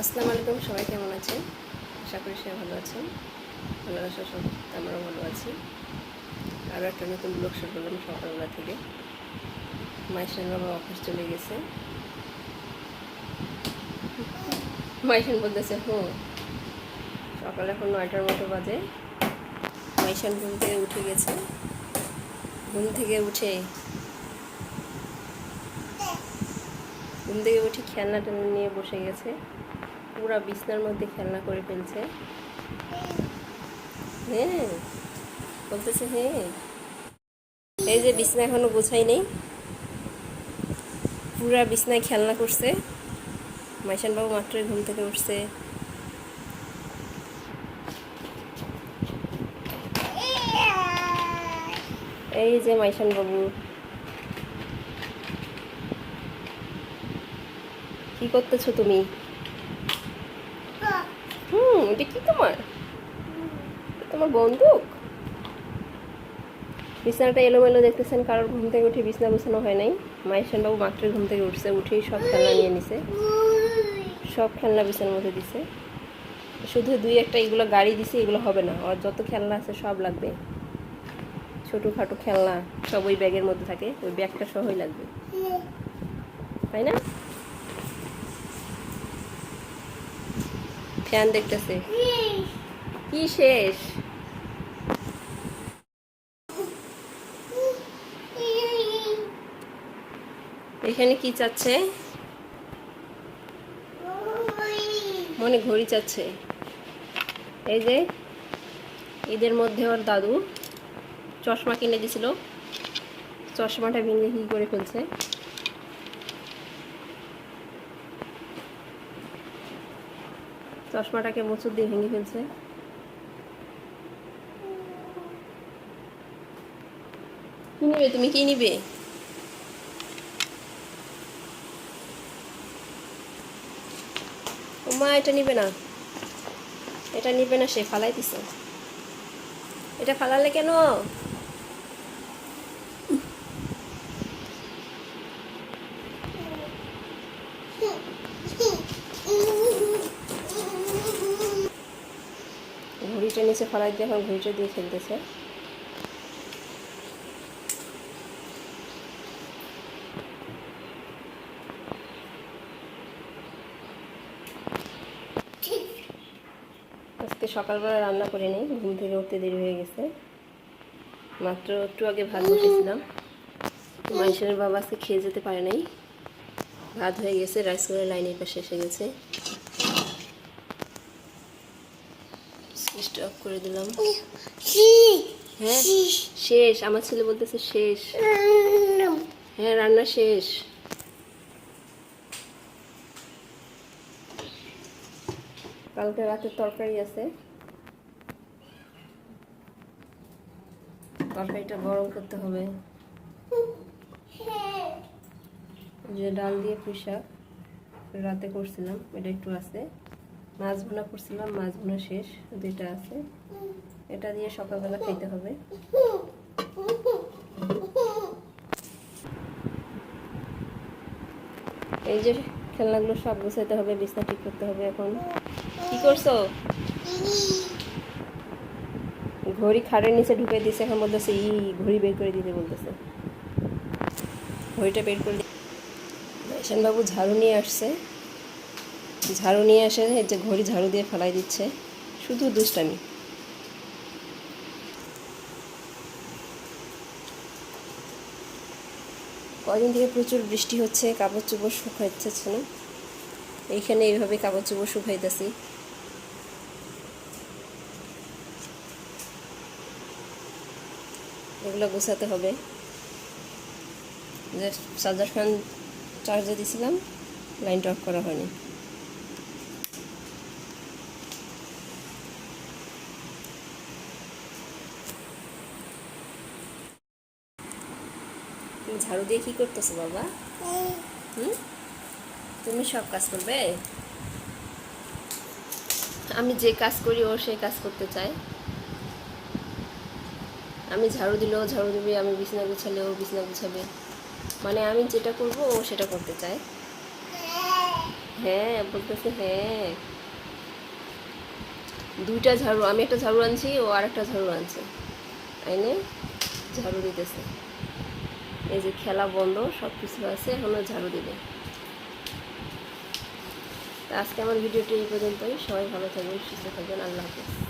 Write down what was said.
আসসালামু আলাইকুম, সবাই কেমন আছেন? আশা করি সবাই ভালো আছেন। ভালো আশা সব আমরাও ভালো আছি। আরও একটা নতুন ব্লগ শুরু করলাম সকালবেলা থেকে। মাইশান বাবা অফিস চলে গেছে। মাইশান বলতেছে, হো, সকাল এখন নয়টার মতো বাজে। মাইশান ঘুম থেকে উঠে গেছে। ঘুম থেকে উঠে ঘুম থেকে উঠে খেলনা টেলনা নিয়ে বসে গেছে। পুরা বিছনার মধ্যে খেলনা করে ফেলছে। হ্যাঁ বলতেছে হ্যাঁ। এই যে বিছনা এখনও গোছাই নেই। পুরা বিছনায় খেলনা করছে। মাইশান বাবু মাত্রই ঘুম থেকে উঠছে। এই যে মাইশান কি করতেছো তুমি? হুম, এটা কি তোমার? তোমার বন্দুক? বিছানাটা এলোমেলো দেখতেছেন, কারোর ঘুম থেকে উঠে বিছনা গোছানো হয় নাই। মায়ের বাবু মাত্রই ঘুম থেকে উঠছে, উঠেই সব খেলনা নিয়ে নিছে। সব খেলনা বিছানার মধ্যে দিছে। শুধু দুই একটা এগুলো গাড়ি দিছে, এগুলো হবে না। আর যত খেলনা আছে সব লাগবে। ছোটোখাটো খেলনা সব ওই ব্যাগের মধ্যে থাকে, ওই ব্যাগটা সহই লাগবে। তাই না? ফ্যান দেখতেছে। কি শেষ? এখানে কি চাচ্ছে? মনে ঘড়ি চাচ্ছে। এই যে, ঈদের মধ্যে ওর দাদু চশমা কিনে দিছিল। চশমাটা ভেঙে কি করে ফেলছে। চশমাটাকে মোচুর দিয়ে ভেঙে ফেলছে। কি নিবে তুমি? কি নিবে? মা এটা নিবে না। এটা নিবে না, সে ফালাই দিছে এটা ফালালে কেন? ঘড়িটা নিচে ফালাই দিয়ে এখন ঘড়িটা দিয়ে খেলতেছে। আজকে সকালবেলা রান্না করে নেই ঘুম থেকে উঠতে দেরি হয়ে গেছে। মাত্র একটু আগে ভাত বসেছিলাম। মানুষের বাবা আজকে খেয়ে যেতে পারে নাই। ভাত হয়ে গেছে, রাইস করে লাইনের পাশে এসে গেছে। অফ করে দিলাম। হ্যাঁ শেষ। আমার ছেলে বলতেছে শেষ। হ্যাঁ রান্না শেষ। কালকে রাতের তরকারি আছে। তরকারিটা গরম করতে হবে। যে ডাল দিয়ে পুঁশাক রাতে করছিলাম এটা একটু আছে। মাছ ভুনা করছিলাম মাছ ভুনা শেষ, দুইটা আছে। এটা দিয়ে সকালবেলা খেতে হবে। এই যে খেলনাগুলো সব গুছাইতে হবে, বিছনা ঠিক করতে হবে এখন। কি করছ? ঘড়ি খাড়ের নিচে ঢুকে দিছে, এখন বলতেছে, ই, ঘড়ি বের করে দিতে বলতেছে। ঘড়িটা বের করে ঈশান বাবু ঝাড়ু নিয়ে আসছে। ঝাড়ু নিয়ে এসে যে ঘড়ি ঝাড়ু দিয়ে ফেলাই দিচ্ছে। শুধু দুষ্টামি। কদিন থেকে প্রচুর বৃষ্টি হচ্ছে, কাপড় চোপড় শুকাইতেছে না এইখানে এইভাবে কাপড় চোপড় শুকাইতেছি। এগুলো গোছাতে হবে। যে চার্জার ফ্যান চার্জে দিয়েছিলাম লাইনটা অফ করা হয়নি। তুমি ঝাড়ু দিয়ে কি করতেছো বাবা? হুম? তুমি সব কাজ করবে? আমি যে কাজ করি ও সেই কাজ করতে চায়। আমি ঝাড়ু দিলেও ঝাড়ু দেবে, আমি বিছনা গুছালে ও বিছনা গুছাবে। মানে আমি যেটা করব ও সেটা করতে চায়। হ্যাঁ বলতেছে হ্যাঁ। দুইটা ঝাড়ু, আমি একটা ঝাড়ু আনছি, ও আর একটা ঝাড়ু আনছে। আইনে ঝাড়ু দিতেছে। এই যে খেলা বন্ধ সব কিছু আছে এখনও ঝাড়ু দেবে। আজকে আমার ভিডিওটি এই পর্যন্তই। সবাই ভালো থাকবেন, সুস্থ থাকবেন। আল্লাহ হাফিজ।